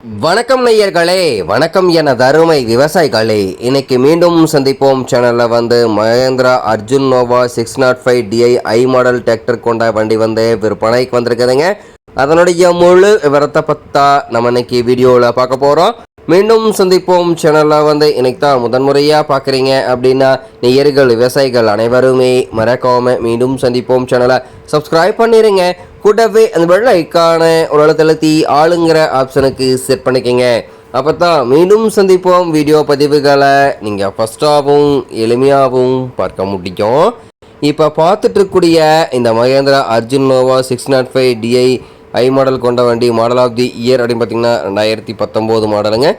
வணக்கம் நேயர்களே வணக்கம் என தருமை விவசாயிகளே. இன்னைக்கு மீண்டும் சந்திப்போம். சேனலில் வந்து Mahindra Arjun Novo six nought five DI I model tractor கொண்ட வண்டி வந்து விற்பனைக்கு வந்திருக்குதுங்க. அதனுடைய முழு விவரத்தை பத்தா நம்ம இன்னைக்கு வீடியோவில் பார்க்க போகிறோம் மீண்டும் சந்திப்போம். சேனலில் வந்து இன்னைக்கு தான் முதன்முறையாக பார்க்குறீங்க அப்படின்னா நேயர்கள் விவசாயிகள் அனைவருமே மறக்காமல் மீண்டும் சந்திப்போம். சேனலை சப்ஸ்கிரைப் பண்ணிடுங்க கூட்டவே அந்த வெள்ளை ஐக்கான ஒரு அழுத்தழுத்தி ஆளுங்கிற ஆப்ஷனுக்கு செட் பண்ணிக்கோங்க. அப்போ தான் மீண்டும் சந்திப்போம். வீடியோ பதிவுகளை நீங்கள் ஃபஸ்ட்டாகவும் எளிமையாகவும் பார்க்க முடியும். இப்போ பார்த்துட்ருக்கூடிய இந்த Mahindra Arjun Novo six nought five DI I model கொண்ட வண்டி மாடல் ஆஃப் தி இயர் அப்படின்னு பார்த்தீங்கன்னா ரெண்டாயிரத்தி பத்தொம்போது மாடலுங்க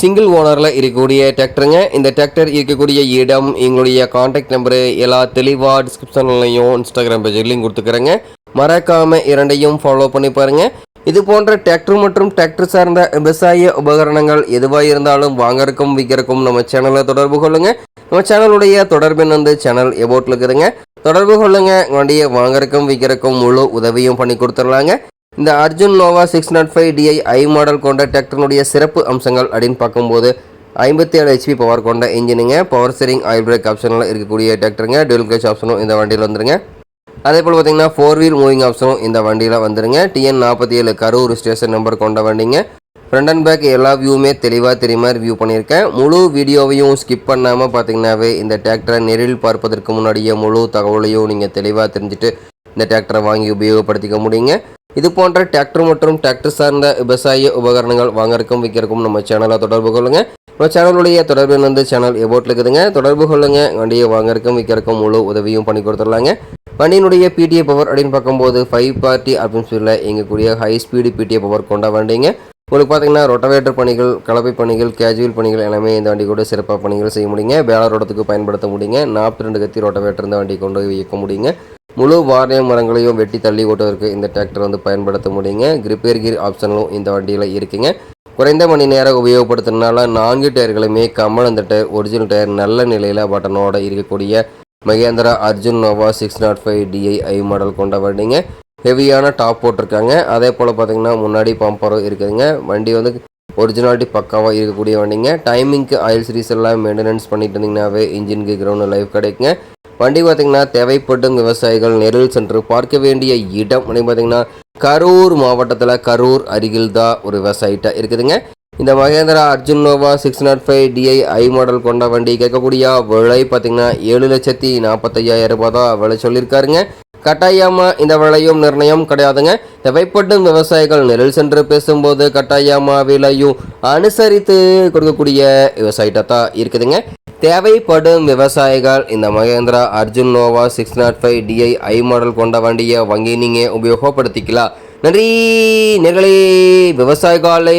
சிங்கிள் ஓனரில் இருக்கக்கூடிய டிராக்டருங்க இந்த டிராக்டர் இருக்கக்கூடிய இடம் எங்களுடைய காண்டாக்ட் நம்பரு எல்லா தெளிவாக டிஸ்கிரிப்ஷன்லையும் இன்ஸ்டாகிராம் பேஜ்லையும் லிங்க் கொடுத்துக்கிறேங்க. மறக்காமல் இரண்டையும் ஃபாலோ பண்ணி பாருங்க. இது போன்ற டிராக்டர் மற்றும் டிராக்டர் சார்ந்த விவசாய உபகரணங்கள் எதுவாக இருந்தாலும் வாங்கறக்கும் விற்கிறக்கும் நம்ம சேனலை தொடர்பு கொள்ளுங்கள் நம்ம சேனலுடைய தொடர்பின் வந்து சேனல் எபோட்டில் இருக்குதுங்க. தொடர்பு கொள்ளுங்க. வண்டியை வாங்கறக்கும் விற்கிறக்கும் முழு உதவியும் பண்ணி கொடுத்துடலாங்க. இந்த Arjun Novo six nought five DI I model கொண்ட டிராக்டரினுடைய சிறப்பு அம்சங்கள் அப்படின்னு பார்க்கும்போது ஐம்பத்தி ஏழு ஹெச்பி பவர் கொண்ட இன்ஜினுங்க பவர் ஸ்டீரிங் ஆயில் பிரேக் ஆப்ஷனில் இருக்கக்கூடிய டிராக்டருங்க டூல் கேஷ் ஆப்ஷனும் இந்த வண்டியில் வந்துருங்க. அதே போல் பார்த்தீங்கன்னா ஃபோர் வீல் மூவிங் ஆப்ஷனும் இந்த வண்டியில் வந்துடுங்க டிஎன் நாற்பத்தி ஏழு கரூர் ஸ்டேஷன் நம்பர் கொண்ட வண்டிங்க. ஃப்ரண்ட் அண்ட் பேக் எல்லா வியூவுமே தெளிவாக தெரியுமா மாதிரி வியூ பண்ணியிருக்கேன். முழு வீடியோவையும் ஸ்கிப் பண்ணாமல் பார்த்தீங்கன்னாவே இந்த டிராக்டரை நேரில் பார்ப்பதற்கு முன்னாடியே முழு தகவலையும் நீங்கள் தெளிவாக தெரிஞ்சுட்டு இந்த டிராக்டரை வாங்கி உபயோகப்படுத்திக்க முடியுங்க. இது போன்ற டிராக்டர் மற்றும் டிராக்டர் சார்ந்த விவசாய உபகரணங்கள் வாங்கறக்கும் விற்கிறக்கும் நம்ம சேனலை தொடர்பு கொள்ளுங்கள் நம்ம சேனலுடைய தொடர்பு வந்து சேனல் எபோட்டில் இருக்குதுங்க. தொடர்பு கொள்ளுங்கள் வண்டியை வாங்கறக்கும் விற்கிறக்கும் முழு உதவியும் பண்ணி கொடுத்துடலாங்க. வண்டியினுடைய பிடிஏ பவர் அப்படின்னு பார்க்கும்போது ஃபைவ் பார்ட்டி அப்படின்னு சொல்லி எங்கக்கூடிய ஹை ஸ்பீடு பிடிஏ பவர் கொண்ட வண்டிங்க. உங்களுக்கு பார்த்தீங்கன்னா ரொட்டவேட்டர் பணிகள் கலப்பை பணிகள் கேஜுவல் பணிகள் எல்லாமே இந்த வண்டி கூட சிறப்பாக பணிகள் செய்ய முடியுங்க. பேலரோடத்துக்கு பயன்படுத்த முடியுங்க. நாற்பத்தி ரெண்டு கத்தி ரொட்டவேட்டர் இந்த வண்டி கொண்டு இயக்க முடியுங்க. முழு வாரிய மரங்களையும் வெட்டி தள்ளி ஓட்டுவதற்கு இந்த டிராக்டர் வந்து பயன்படுத்த முடியுங்க. கிரிப்பேர் கீர் ஆப்ஷனும் இந்த வண்டியில் இருக்குங்க. குறைந்த மணி நேரம் உபயோகப்படுத்துறதுனால நான்கு டயர்களுமே கமல் அந்த டயர் ஒரிஜினல் டயர் நல்ல நிலையில் பட்டனோட இருக்கக்கூடிய Mahindra Arjun Novo six nought five DI I model கொண்ட வண்டிங்க ஹெவியான டாப் போட்டிருக்காங்க. அதே போல் பார்த்தீங்கன்னா முன்னாடி பம்பரும் இருக்குதுங்க. வண்டி வந்து ஒரிஜினாலிட்டி பக்காவாக இருக்கக்கூடிய வண்டிங்க டைமிங்க்கு ஆயில் சீரிஸ் எல்லாம் மெயின்டெனன்ஸ் பண்ணிட்டு இருந்தீங்கன்னாவே இன்ஜினுக்கு கிரவுண்ட் லைஃப் கிடைக்குங்க. வண்டி பார்த்தீங்கன்னா தேவைப்படும் விவசாயிகள் நெருள் சென்று பார்க்க வேண்டிய இடம். அப்படின்னு பார்த்தீங்கன்னா கரூர் மாவட்டத்தில் கரூர் அருகில் தான் ஒரு விவசாயிட்ட இருக்குதுங்க. இந்த Mahindra Arjun Novo six nought five DI I model கொண்ட வண்டி கேட்கக்கூடிய விலை பார்த்தீங்கன்னா ஏழு லட்சத்தி நாற்பத்தையாயிரம் ரூபாய் தான் விலை சொல்லியிருக்காருங்க. கட்டாயமாக இந்த விலையும் நிர்ணயம் கிடையாதுங்க. தேவைப்படும் விவசாயிகள் நெருள் சென்று பேசும்போது கட்டாயமாக விலையும் அனுசரித்து கொடுக்கக்கூடிய விவசாயிட்ட தான் இருக்குதுங்க. தேவைப்படும் விவசாயிகள் இந்த Mahindra Arjun Novo six nought five DI I model கொண்ட வண்டியை வாங்கி நீங்கள் உபயோகப்படுத்திக்கலாம். நன்றி. நேர்களே விவசாயிகளை